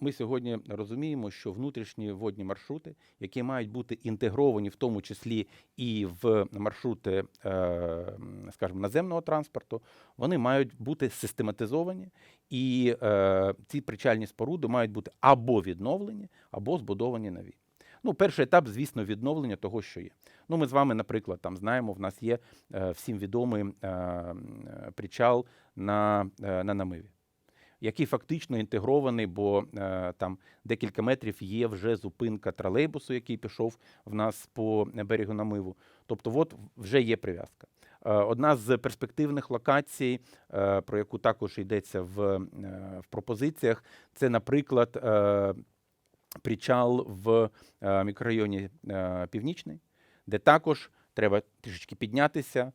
ми сьогодні розуміємо, що внутрішні водні маршрути, які мають бути інтегровані, в тому числі і в маршрути, е, скажімо, наземного транспорту, вони мають бути систематизовані, і е, ці причальні споруди мають бути або відновлені, або збудовані нові. Ну, перший етап, звісно, відновлення того, що є. Ну, ми з вами, наприклад, там знаємо, в нас є е, всім відомий причал на, на намиві, який фактично інтегрований, бо е, там декілька метрів є вже зупинка тролейбусу, який пішов в нас по берегу намиву. Тобто, от вже є прив'язка. Е, Одна з перспективних локацій, е, про яку також йдеться в, в пропозиціях, це, наприклад, причал в мікрорайоні Північний, де також треба трішечки піднятися,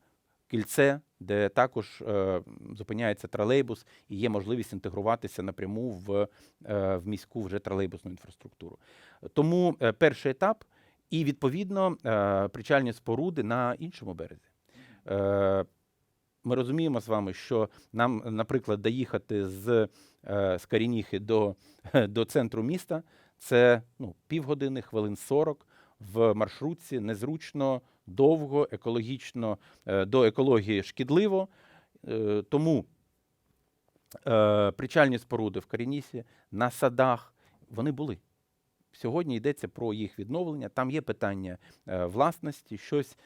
кільце, де також е, зупиняється тролейбус і є можливість інтегруватися напряму в, е, в міську вже тролейбусну інфраструктуру. Тому е, перший етап і відповідно причальні споруди на іншому березі. Ми розуміємо з вами, що нам, наприклад, доїхати з, з Карініхи до, до центру міста це ну, півгодини, хвилин 40 в маршрутці, незручно, довго, екологічно, е, до екології шкідливо. Е, Тому е, причальні споруди в Карінісі, на садах, вони були. Сьогодні йдеться про їх відновлення. Там є питання власності, щось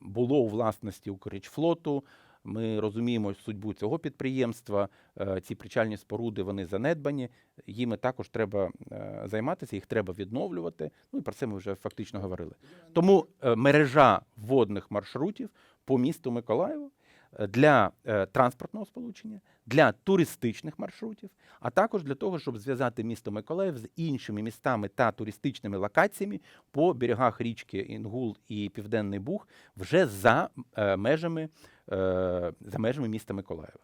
було у власності Укррічфлоту. Ми розуміємо судьбу цього підприємства. Е, ці причальні споруди вони занедбані. Їми також треба е, займатися, їх треба відновлювати. Ну і про це ми вже фактично говорили. Тому е, мережа водних маршрутів по місту Миколаєву для е, транспортного сполучення, для туристичних маршрутів, а також для того, щоб зв'язати місто Миколаїв з іншими містами та туристичними локаціями по берегах річки Інгул і Південний Буг вже за е, межами, е, за межами міста Миколаєва.